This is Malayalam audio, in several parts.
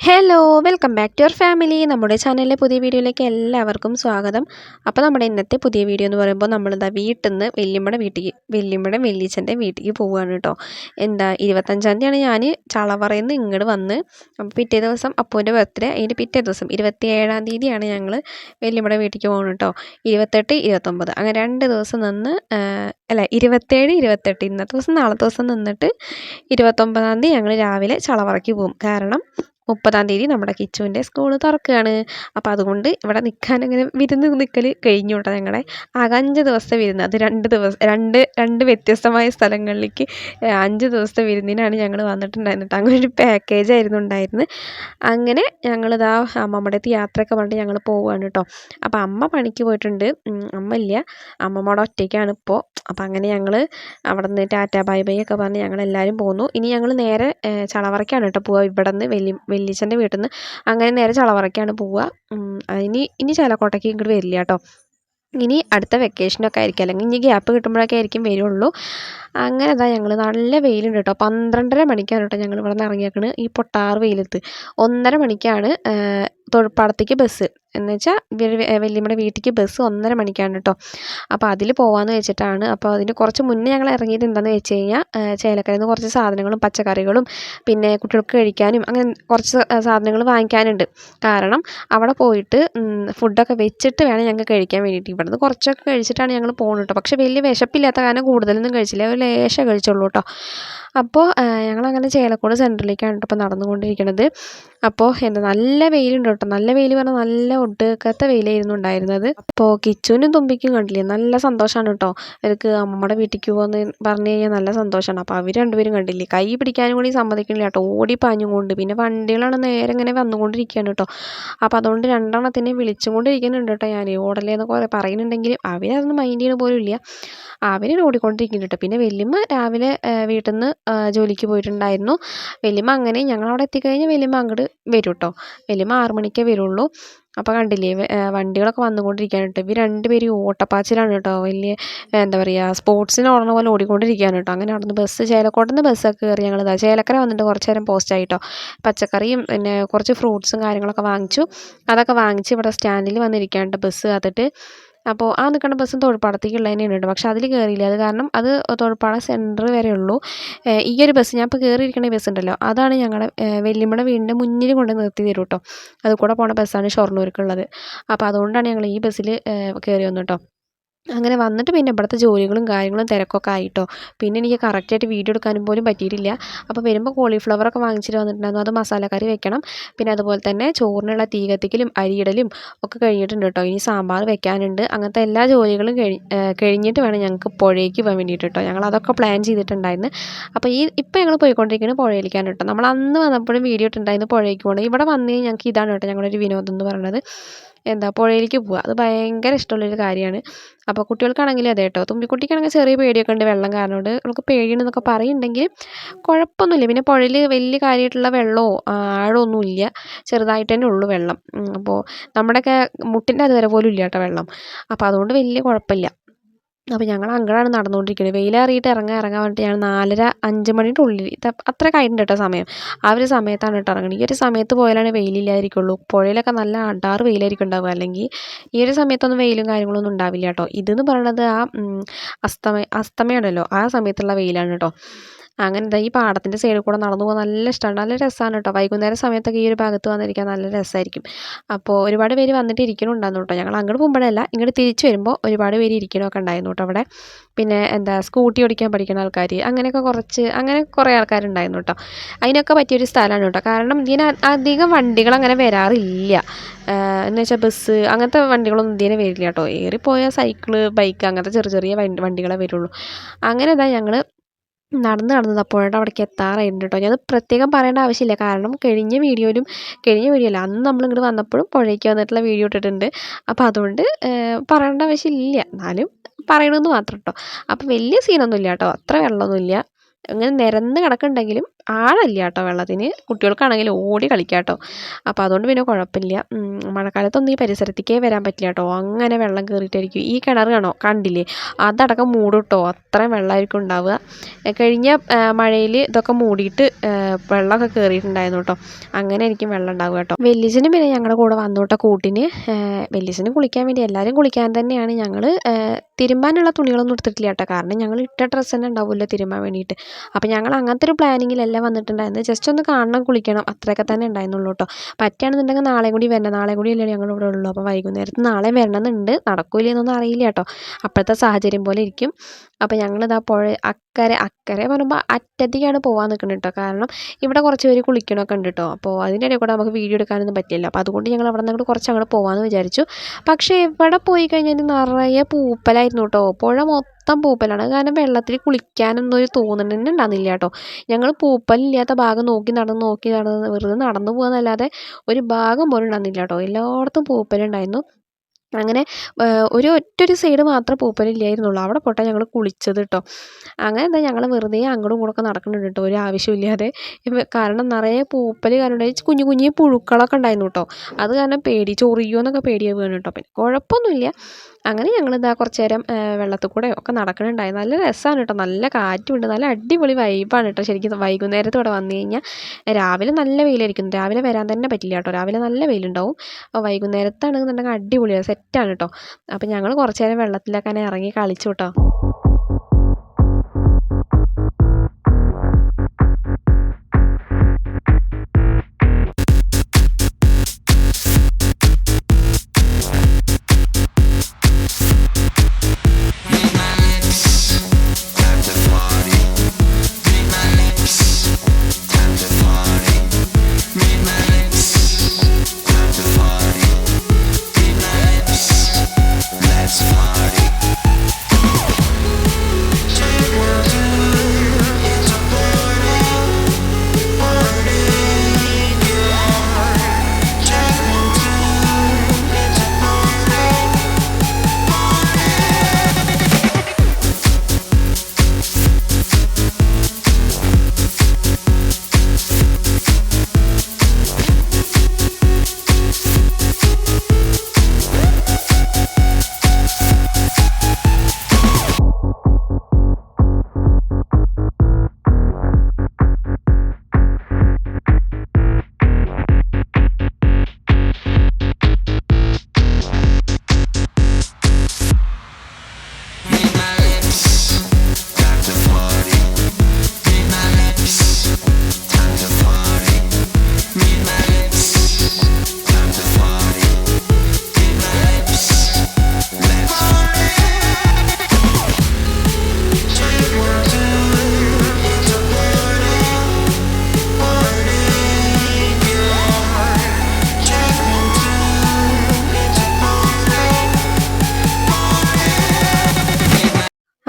Hello welcome back to your family നമ്മുടെ ചാനലിലെ പുതിയ വീഡിയോയിലേക്ക് എല്ലാവർക്കും സ്വാഗതം. അപ്പോൾ നമ്മുടെ ഇന്നത്തെ പുതിയ വീഡിയോ എന്ന് പറയുമ്പോൾ നമ്മളിതാ വീട്ടിൽ നിന്ന് വല്യമ്മയുടെ വീട്ടിലേക്ക് വല്യമ്മയുടെ വെല്ലിച്ചന്റെ വീട്ടിലേക്ക് പോവുകയാണ് കേട്ടോ എന്താ ഇരുപത്തഞ്ചാം തീയതിയാണ് ഞാൻ ചളവറയിൽ നിന്ന് ഇങ്ങോട്ട് വന്ന്. അപ്പോൾ പിറ്റേ ദിവസം അപ്പൂന്റെ ബർത്ത്ഡേ അതിന്റെ പിറ്റേ ദിവസം ഇരുപത്തി ഏഴാം തീയതിയാണ് ഞങ്ങൾ വല്യമ്മയുടെ വീട്ടിലേക്ക് പോകുന്നത് കേട്ടോ ഇരുപത്തെട്ട് ഇരുപത്തൊമ്പത്. അങ്ങനെ രണ്ട് ദിവസം നിന്ന് അല്ല ഇരുപത്തേഴ് ഇരുപത്തെട്ട്. ഇന്നത്തെ ദിവസം നാളത്തെ ദിവസം നിന്നിട്ട് ഇരുപത്തൊമ്പതാം തീയതി ഞങ്ങൾ രാവിലെ ചളവറയ്ക്ക് പോകും കാരണം മുപ്പതാം തീയതി നമ്മുടെ കിച്ചുവിന്റെ സ്കൂൾ തുറക്കുകയാണ്. അപ്പോൾ അതുകൊണ്ട് ഇവിടെ നിൽക്കാൻ അങ്ങനെ വിരുന്ന് നിൽക്കൽ കഴിഞ്ഞു കേട്ടോ ഞങ്ങളുടെ ആകെ അഞ്ച് ദിവസത്തെ വിരുന്ന്. അത് രണ്ട് ദിവസം രണ്ട് രണ്ട് വ്യത്യസ്തമായ സ്ഥലങ്ങളിലേക്ക് അഞ്ച് ദിവസത്തെ വിരുന്നിനാണ് ഞങ്ങൾ വന്നിട്ടുണ്ടായിരുന്നത്. അങ്ങനെ ഒരു പാക്കേജ് ആയിരുന്നു ഉണ്ടായിരുന്നത്. അങ്ങനെ ഞങ്ങളിതാ അമ്മമ്മയുടെ അടുത്ത് യാത്രയൊക്കെ പറഞ്ഞിട്ട് ഞങ്ങൾ പോവുകയാണ് കേട്ടോ. അപ്പോൾ അമ്മ പണിക്ക് പോയിട്ടുണ്ട്. അമ്മ ഇല്ല. അമ്മമ്മയുടെ ഒറ്റയ്ക്കാണ് ഇപ്പോൾ അപ്പോൾ അങ്ങനെ ഞങ്ങൾ അവിടെ നിന്ന് ടാറ്റ ബൈ ബൈ ഒക്കെ പറഞ്ഞ് ഞങ്ങൾ എല്ലാവരും പോന്നു. ഇനി ഞങ്ങൾ നേരെ ചളവറയ്ക്കാണ് കേട്ടോ പോവുക ഇവിടെ നിന്ന് വലിയ വെല്ലിച്ചന്റെ വീട്ടിൽ നിന്ന് അങ്ങനെ നേരെ ചളവറയ്ക്കാണ് പോവുക. ഇനി ഇനി ചാലക്കോട്ടയ്ക്ക് ഇങ്ങോട്ട് വരില്ല കേട്ടോ. ഇനി അടുത്ത വെക്കേഷനൊക്കെ ആയിരിക്കും. അല്ലെങ്കിൽ ഇനി ഗ്യാപ്പ് കിട്ടുമ്പോഴൊക്കെ ആയിരിക്കും വരുള്ളൂ. അങ്ങനെ അതാ ഞങ്ങൾ നല്ല വെയിലുണ്ട് കേട്ടോ. പന്ത്രണ്ടര മണിക്കാണ് കേട്ടോ ഞങ്ങൾ ഇവിടെ നിന്ന് ഇറങ്ങിയേക്കണ്. ഈ പൊട്ടാറ് വെയിലത്ത്. ഒന്നര മണിക്കാണ് തൊഴിൽപ്പാടത്തേക്ക് ബസ് എന്ന് വെച്ചാൽ വല്യമ്മയുടെ വീട്ടിലേക്ക് ബസ് ഒന്നര മണിക്കാണ് കേട്ടോ അപ്പോൾ അതിൽ പോകാമെന്ന് വെച്ചിട്ടാണ് അപ്പോൾ അതിന് കുറച്ച് മുന്നേ ഞങ്ങൾ ഇറങ്ങിയത് എന്താണെന്ന് വെച്ച് കഴിഞ്ഞാൽ ചേലക്കരയിൽ നിന്ന് കുറച്ച് സാധനങ്ങളും പച്ചക്കറികളും പിന്നെ കുട്ടികൾക്ക് കഴിക്കാനും അങ്ങനെ കുറച്ച് സാധനങ്ങൾ വാങ്ങിക്കാനുണ്ട്. കാരണം അവിടെ പോയിട്ട് ഫുഡൊക്കെ വെച്ചിട്ട് വേണം ഞങ്ങൾക്ക് കഴിക്കാൻ വേണ്ടിയിട്ട്. ഇവിടുന്ന് കുറച്ചൊക്കെ കഴിച്ചിട്ടാണ് ഞങ്ങൾ പോകുന്നത് കേട്ടോ പക്ഷേ വലിയ വിശപ്പില്ലാത്ത കാരണം കൂടുതലൊന്നും കഴിച്ചില്ല. ഒരു ലേശം കഴിച്ചുള്ളൂ കേട്ടോ അപ്പോൾ ഞങ്ങളങ്ങനെ ചേലക്കോട് സെന്ററിലേക്കാണ് കേട്ടോ ഇപ്പോൾ നടന്നുകൊണ്ടിരിക്കുന്നത് അപ്പോൾ എന്താ നല്ല വെയിലുണ്ട് കേട്ടോ നല്ല വെയിൽ പറഞ്ഞാൽ നല്ല ഒടുക്കത്തെ വെയിലായിരുന്നു ഉണ്ടായിരുന്നത്. അപ്പോൾ കിച്ചുവിനും തുമ്പിക്കും കണ്ടില്ലേ നല്ല സന്തോഷമാണ് കേട്ടോ. അവർക്ക് അമ്മയുടെ വീട്ടിലേക്ക് പോകുമെന്ന് പറഞ്ഞു കഴിഞ്ഞാൽ നല്ല സന്തോഷമാണ് അപ്പോൾ അവർ രണ്ടുപേരും കണ്ടില്ലേ കൈ പിടിക്കാനും കൂടി സമ്മതിക്കണില്ല കേട്ടോ. ഓടി പാഞ്ഞുകൊണ്ട് പിന്നെ വണ്ടികളാണ് നേരെ ഇങ്ങനെ വന്നുകൊണ്ടിരിക്കുകയാണ് കേട്ടോ. അപ്പോൾ അതുകൊണ്ട് രണ്ടെണ്ണത്തിനെ വിളിച്ചും കൊണ്ടിരിക്കുന്നുണ്ട് കേട്ടോ ഞാൻ ഓടലേന്ന് കുറേ പറയുന്നുണ്ടെങ്കിലും അവരതൊന്നും മൈൻഡ് ചെയ്യണ പോലും ഇല്ല. അവർ ഓടിക്കൊണ്ടിരിക്കുന്നുണ്ട് കേട്ടോ. പിന്നെ വലിയമ്മ രാവിലെ വീട്ടിൽ നിന്ന് ജോലിക്ക് പോയിട്ടുണ്ടായിരുന്നു. വലിയമ്മ അങ്ങനെ ഞങ്ങളവിടെ എത്തിക്കഴിഞ്ഞാൽ വലിയമ്മ അങ്ങോട്ട് വരും കേട്ടോ. വലിയമ്മ ആറുമണിക്കേ വരുള്ളൂ. അപ്പോൾ കണ്ടില്ലേ വണ്ടികളൊക്കെ വന്നുകൊണ്ടിരിക്കുകയാണ് കേട്ടോ. ഇവർ രണ്ടുപേരും ഓട്ടപ്പാച്ചിലാണ് കേട്ടോ. വലിയ എന്താ പറയുക സ്പോർട്സിന് ഓടണ പോലെ ഓടിക്കൊണ്ടിരിക്കുകയാണ് കേട്ടോ. അങ്ങനെ അവിടുന്ന് ബസ് ചേലക്കോട്ട് നിന്ന് ബസ്സൊക്കെ കയറി ഞങ്ങൾ ഇതാ ചേലക്കര വന്നിട്ട് കുറച്ച് നേരം പോസ്റ്റ് ആയിട്ടോ പച്ചക്കറിയും പിന്നെ കുറച്ച് ഫ്രൂട്ട്സും കാര്യങ്ങളൊക്കെ വാങ്ങിച്ചു. അതൊക്കെ വാങ്ങിച്ച് ഇവിടെ സ്റ്റാൻഡിൽ വന്നിരിക്കുകയാണ് കേട്ടോ ബസ് കാത്തിട്ട് അപ്പോൾ ആ നിൽക്കുന്ന ബസ്സും തൊഴിൽപ്പാടത്തേക്കുള്ള തന്നെയാണ് കേട്ടോ. പക്ഷേ അതിൽ കയറിയില്ല അത് കാരണം അത് തൊഴിൽപ്പാട സെന്റർ വരെ ഉള്ളൂ. ഈ ഒരു ബസ് ഞാൻ ഇപ്പോൾ കയറിയിരിക്കുന്ന ബസ് ഉണ്ടല്ലോ അതാണ് ഞങ്ങളുടെ വല്യമ്മയുടെ വീടിന്റെ മുന്നിൽ കൊണ്ട് നിർത്തി തരും കേട്ടോ. അത് കൂടെ പോണ ബസ്സാണ് ഷൊർണൂർക്കുള്ളത് അപ്പോൾ അതുകൊണ്ടാണ് ഞങ്ങൾ ഈ ബസ്സിൽ കയറി വന്നു കേട്ടോ. അങ്ങനെ വന്നിട്ട് പിന്നെ ഇവിടുത്തെ ജോലികളും കാര്യങ്ങളും തിരക്കൊക്കെ ആയിട്ടോ. പിന്നെ എനിക്ക് കറക്റ്റായിട്ട് വീഡിയോ എടുക്കാനും പോലും പറ്റിയിട്ടില്ല. അപ്പോൾ വരുമ്പോൾ കോളിഫ്ലവറൊക്കെ വാങ്ങിച്ചിട്ട് വന്നിട്ടുണ്ടായിരുന്നു. അത് മസാലക്കറി വെക്കണം. പിന്നെ അതുപോലെ തന്നെ ചോറിനുള്ള തീ കത്തിക്കലും അരിയിടലും ഒക്കെ കഴിഞ്ഞിട്ടുണ്ട് കേട്ടോ. ഇനി സാമ്പാർ വെക്കാനുണ്ട്. അങ്ങനത്തെ എല്ലാ ജോലികളും കഴി കഴിഞ്ഞിട്ട് വേണം ഞങ്ങൾക്ക് പുഴയ്ക്ക് പോകാൻ വേണ്ടിയിട്ട് കേട്ടോ. ഞങ്ങൾ അതൊക്കെ പ്ലാൻ ചെയ്തിട്ടുണ്ടായിരുന്നു. അപ്പോൾ ഈ ഇപ്പോൾ ഞങ്ങൾ പോയിക്കൊണ്ടിരിക്കുന്നത് പുഴയിലേക്കാണ് കേട്ടോ. നമ്മൾ അന്ന് വന്നപ്പോഴും വീഡിയോ ഇട്ടുണ്ടായിരുന്നു പുഴയ്ക്ക് പോകണം. ഇവിടെ വന്ന് ഞങ്ങൾക്ക് ഇതാണ് കേട്ടോ ഞങ്ങളുടെ ഒരു വിനോദം എന്ന് പറയുന്നത്. എന്താ പുഴയിലേക്ക് പോവുക. അത് ഭയങ്കര ഇഷ്ടമുള്ളൊരു കാര്യമാണ്. അപ്പോൾ കുട്ടികൾക്കാണെങ്കിലും അതെ കേട്ടോ തുമ്പിക്കുട്ടിക്കാണെങ്കിൽ ചെറിയ പേടിയൊക്കെ ഉണ്ട് വെള്ളം കാരണം കൊണ്ട് അവൾക്ക് പേടിയുണ്ടെന്നൊക്കെ പറയുന്നുണ്ടെങ്കിൽ കുഴപ്പമൊന്നുമില്ല. പിന്നെ പുഴയിൽ വലിയ കാര്യമായിട്ടുള്ള വെള്ളമോ ആഴമൊന്നുമില്ല ചെറുതായിട്ട് തന്നെ ഉള്ളൂ വെള്ളം. അപ്പോൾ നമ്മുടെയൊക്കെ മുട്ടിന്റെ അതുവരെ പോലും ഇല്ല കേട്ടോ വെള്ളം. അപ്പോൾ അതുകൊണ്ട് വലിയ കുഴപ്പമില്ല. അപ്പോൾ ഞങ്ങൾ അങ്ങോട്ടാണ് നടന്നുകൊണ്ടിരിക്കുന്നത് വെയിലേറിയിട്ട് ഇറങ്ങാൻ ഇറങ്ങാൻ വേണ്ടിയിട്ട് ഞാൻ നാലര അഞ്ച് മണിയുടെ ഉള്ളിൽ അത്ര കഴിഞ്ഞിട്ട് കേട്ടോ സമയം. ആ ഒരു സമയത്താണ് കേട്ടോ ഇറങ്ങുന്നത് ഈ ഒരു സമയത്ത് പോയാലാണ് വെയിലില്ലായിരിക്കുള്ളൂ. പുഴയിലൊക്കെ നല്ല അടാറ് വെയിലായിരിക്കും ഉണ്ടാവുക. അല്ലെങ്കിൽ ഈ ഒരു സമയത്തൊന്നും വെയിലും കാര്യങ്ങളൊന്നും ഉണ്ടാവില്ല കേട്ടോ. ഇതെന്ന് പറയണത് ആ അസ്തമയ അസ്തമയമാണല്ലോ ആ സമയത്തുള്ള വെയിലാണ് കേട്ടോ. അങ്ങനെ ഈ പാടത്തിന്റെ സൈഡിൽ കൂടെ നടന്നു പോകാൻ നല്ല ഇഷ്ടമാണ് നല്ല രസമാണ് കേട്ടോ വൈകുന്നേരം സമയത്തൊക്കെ ഈ ഒരു ഭാഗത്ത് വന്നിരിക്കാൻ നല്ല രസമായിരിക്കും അപ്പോൾ ഒരുപാട് പേര് വന്നിട്ട് ഇരിക്കണുണ്ടായിരുന്നു കേട്ടോ ഞങ്ങൾ അങ്ങോട്ട് പോകുമ്പോഴല്ല ഇങ്ങോട്ട് തിരിച്ചു വരുമ്പോൾ ഒരുപാട് പേര് ഇരിക്കണമൊക്കെ ഉണ്ടായിരുന്നു കേട്ടോ അവിടെ. പിന്നെ എന്താ സ്കൂട്ടി ഓടിക്കാൻ പഠിക്കുന്ന ആൾക്കാർ അങ്ങനെയൊക്കെ കുറച്ച് അങ്ങനെ കുറേ ആൾക്കാരുണ്ടായിരുന്നു കേട്ടോ അതിനൊക്കെ പറ്റിയൊരു സ്ഥലമാണ് കേട്ടോ കാരണം ഇതിന് അധികം വണ്ടികൾ അങ്ങനെ വരാറില്ല. എന്ന് വെച്ചാൽ ബസ് അങ്ങനത്തെ വണ്ടികളൊന്നും ഇതിനെ വരില്ല കേട്ടോ ഏറിപ്പോയാൽ സൈക്കിൾ ബൈക്ക് അങ്ങനത്തെ ചെറിയ ചെറിയ വണ്ടി വണ്ടികളെ വരുള്ളൂ. അങ്ങനെ ഇതാ ഞങ്ങൾ നടന്ന് നടന്ന് അപ്പോഴാണ് അവിടേക്ക് എത്താറായിട്ടുണ്ട് കേട്ടോ ഞാനത് പ്രത്യേകം പറയേണ്ട ആവശ്യമില്ല. കാരണം കഴിഞ്ഞ വീഡിയോയിലും കഴിഞ്ഞ വീഡിയോ അല്ല അന്ന് നമ്മൾ ഇങ്ങോട്ട് വന്നപ്പോഴും പുഴയ്ക്ക് വന്നിട്ടുള്ള വീഡിയോ ഇട്ടിട്ടുണ്ട്. അപ്പോൾ അതുകൊണ്ട് പറയേണ്ട ആവശ്യമില്ല. എന്നാലും പറയണമെന്ന് മാത്രം കേട്ടോ അപ്പോൾ വലിയ സീനൊന്നുമില്ല കേട്ടോ അത്ര വെള്ളമൊന്നുമില്ല. ഇങ്ങനെ നിരന്ന് കിടക്കുന്നുണ്ടെങ്കിലും ആഴമില്ല കേട്ടോ വെള്ളത്തിന്. കുട്ടികൾക്കാണെങ്കിൽ ഓടി കളിക്കാം കേട്ടോ അപ്പോൾ അതുകൊണ്ട് പിന്നെ കുഴപ്പമില്ല. മഴക്കാലത്തൊന്നും ഈ പരിസരത്തേക്കേ വരാൻ പറ്റില്ല കേട്ടോ അങ്ങനെ വെള്ളം കയറിയിട്ടായിരിക്കും. ഈ കിണർ കാണോ? കണ്ടില്ലേ? അതടക്കം മൂടും കേട്ടോ അത്രയും വെള്ളമായിരിക്കും ഉണ്ടാവുക. കഴിഞ്ഞ മഴയിൽ ഇതൊക്കെ മൂടിയിട്ട് വെള്ളമൊക്കെ കയറിയിട്ടുണ്ടായിരുന്നു കേട്ടോ. അങ്ങനെ ആയിരിക്കും വെള്ളം ഉണ്ടാവുക കേട്ടോ. വെല്ലിസിന് പിന്നെ ഞങ്ങളുടെ കൂടെ വന്നു കേട്ടോ കൂട്ടിന്. വെല്ലിസിന് കുളിക്കാൻ വേണ്ടി എല്ലാവരും കുളിക്കാൻ തന്നെയാണ് ഞങ്ങൾ തിരുമ്പാനുള്ള തുണികളൊന്നും എടുത്തിട്ടില്ല കേട്ടോ. കാരണം ഞങ്ങൾ ഇട്ട ഡ്രസ്സ് തന്നെ ഉണ്ടാവുമല്ലോ തിരുമ്പാൻ വേണ്ടിയിട്ട്. അപ്പോൾ ഞങ്ങൾ അങ്ങനത്തെ ഒരു പ്ലാനിങ്ങിലല്ല വന്നിട്ടുണ്ടായിരുന്നത്. ജസ്റ്റ് ഒന്ന് കാണണം കുളിക്കണം അത്രയൊക്കെ തന്നെ ഉണ്ടായിരുന്നുള്ളൂ കേട്ടോ. പറ്റുകയാണെന്നുണ്ടെങ്കിൽ നാളെ കൂടി വരണം. നാളെ കൂടി അല്ലേ ഞങ്ങൾ ഇവിടെ ഉള്ളൂ. അപ്പോൾ വൈകുന്നേരത്ത് നാളെ വരണമെന്നുണ്ട്. നടക്കൂല എന്നൊന്നും അറിയില്ല കേട്ടോ. അപ്പോഴത്തെ സാഹചര്യം പോലെ ഇരിക്കും. അപ്പോൾ ഞങ്ങളിതാ പുഴ അക്കരെ അക്കരെ പറയുമ്പോൾ അറ്റത്തേക്കാണ് പോകാൻ നിൽക്കുന്നത് കേട്ടോ കാരണം ഇവിടെ കുറച്ച് പേര് കുളിക്കണമൊക്കെ ഉണ്ട് കേട്ടോ അപ്പോൾ അതിന്റെ ഇടയിൽ കൂടെ നമുക്ക് വീഡിയോ എടുക്കാനൊന്നും പറ്റില്ല അപ്പോൾ അതുകൊണ്ട് ഞങ്ങൾ അവിടെ നിന്ന് കുറച്ച് അങ്ങോട്ട് പോകാമെന്ന് വിചാരിച്ചു. പക്ഷേ ഇവിടെ പോയി കഴിഞ്ഞാൽ നിറയെ പൂപ്പലായിരുന്നു കേട്ടോ പുഴ മൊത്തം പൂപ്പലാണ്. കാരണം വെള്ളത്തിൽ കുളിക്കാനൊന്നും ഒരു തോന്നണന്നെ ഉണ്ടാകുന്നില്ല കേട്ടോ ഞങ്ങൾ പൂപ്പലില്ലാത്ത ഭാഗം നോക്കി നടന്ന് നോക്കി നടന്ന് വെറുതെ നടന്നു പോകുന്നതല്ലാതെ ഒരു ഭാഗം പോലും ഉണ്ടാകുന്നില്ല കേട്ടോ എല്ലായിടത്തും പൂപ്പലുണ്ടായിരുന്നു. അങ്ങനെ ഒരു ഒറ്റൊരു സൈഡ് മാത്രം പൂപ്പലില്ലായിരുന്നുള്ളൂ. അവിടെ പോട്ടെ ഞങ്ങൾ കുളിച്ചത് കേട്ടോ അങ്ങനെ എന്താ ഞങ്ങൾ വെറുതെ അങ്ങോട്ടും ഇങ്ങോട്ടൊക്കെ നടക്കുന്നുണ്ട് കേട്ടോ ഒരു ആവശ്യമില്ലാതെ. കാരണം നിറയെ പൂപ്പൽ കാരണം കുഞ്ഞു കുഞ്ഞു പുഴുക്കളൊക്കെ ഉണ്ടായിരുന്നു കേട്ടോ അത് കാരണം പേടി ചൊറിയോ എന്നൊക്കെ പേടിയാവുകയാണ് കേട്ടോ പിന്നെ കുഴപ്പമൊന്നുമില്ല. അങ്ങനെ ഞങ്ങൾ ഇതാ കുറച്ച് നേരം വെള്ളത്തിൽ കൂടെ ഒക്കെ നടക്കുന്നുണ്ടായി നല്ല രസമാണ് കേട്ടോ നല്ല കാറ്റുമുണ്ട് നല്ല അടിപൊളി വൈബാണ് കേട്ടോ ശരിക്കും വൈകുന്നേരത്ത് ഇവിടെ വന്നു കഴിഞ്ഞാൽ രാവിലെ നല്ല വെയിലായിരിക്കും. രാവിലെ വരാൻ തന്നെ പറ്റില്ല കേട്ടോ. രാവിലെ നല്ല വെയിലുണ്ടാവും. അപ്പോൾ വൈകുന്നേരത്താണെന്നുണ്ടെങ്കിൽ അടിപൊളിയാണ് സെറ്റാണ് കേട്ടോ അപ്പോൾ ഞങ്ങൾ കുറച്ച് നേരം വെള്ളത്തിലൊക്കെ ഇറങ്ങി കളിച്ചു കേട്ടോ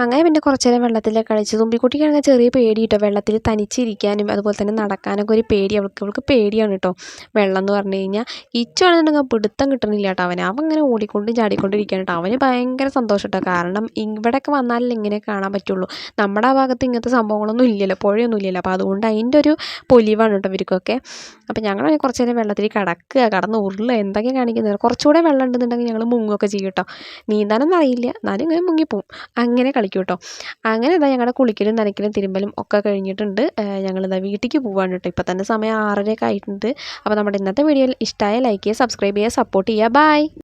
방안 പിന്നെ കുറച്ച് നേരം വെള്ളത്തിലൊക്കെ കളിച്ച് തുമ്പിക്കുട്ടിക്കാണെങ്കിൽ ചെറിയ പേടി കേട്ടോ വെള്ളത്തിൽ തനിച്ചിരിക്കാനും അതുപോലെ തന്നെ നടക്കാനൊക്കെ ഒരു പേടി അവൾക്ക്. അവൾക്ക് പേടിയാണ് കേട്ടോ. വെള്ളം എന്ന് പറഞ്ഞു കഴിഞ്ഞാൽ ഇച്ചുവാണെന്നുണ്ടെങ്കിൽ പിടുത്തം കിട്ടണില്ല കേട്ടോ അവൻ അവൻ ഇങ്ങനെ ഓടിക്കൊണ്ടും ചാടിക്കൊണ്ടിരിക്കുകയാണ് കേട്ടോ. അവന് ഭയങ്കര സന്തോഷം കേട്ടോ. കാരണം ഇവിടെയൊക്കെ വന്നാലല്ലേ ഇങ്ങനെ കാണാൻ പറ്റുള്ളൂ. നമ്മുടെ ആ ഭാഗത്ത് ഇങ്ങനത്തെ സംഭവങ്ങളൊന്നും ഇല്ലല്ലോ. പുഴയൊന്നും ഇല്ലല്ലോ. അപ്പോൾ അതുകൊണ്ട് അതിന്റെ ഒരു പൊലിവാണ് കേട്ടോ ഇവർക്കൊക്കെ. അപ്പോൾ ഞങ്ങൾ കുറച്ച് നേരം വെള്ളത്തിൽ കിടക്കുക. കടന്ന് ഉരുള എന്തൊക്കെ കാണിക്കുന്നത്? കുറച്ചുകൂടെ വെള്ളം ഉണ്ടെന്നുണ്ടെങ്കിൽ ഞങ്ങൾ മുങ്ങുകയൊക്കെ ചെയ്യും കേട്ടോ. നീന്താനൊന്നും അറിയില്ല. എന്നാലും ഇങ്ങനെ മുങ്ങിപ്പോവും. അങ്ങനെ കളിക്കും കേട്ടോ. അങ്ങനെ ഇതാ ഞങ്ങളുടെ കുളിക്കലും നനയ്ക്കലും തിരുമ്പലും ഒക്കെ കഴിഞ്ഞിട്ടുണ്ട്. ഞങ്ങളിതാ വീട്ടിലേക്ക് പോവാണ് കേട്ടോ. ഇപ്പോൾ തന്നെ സമയം ആറരയൊക്കെ ആയിട്ടുണ്ട്. അപ്പോൾ നമ്മുടെ ഇന്നത്തെ വീഡിയോയിൽ ഇഷ്ടമായ ലൈക്ക് ചെയ്യുക സബ്സ്ക്രൈബ് ചെയ്യുക സപ്പോർട്ട് ചെയ്യുക. ബൈ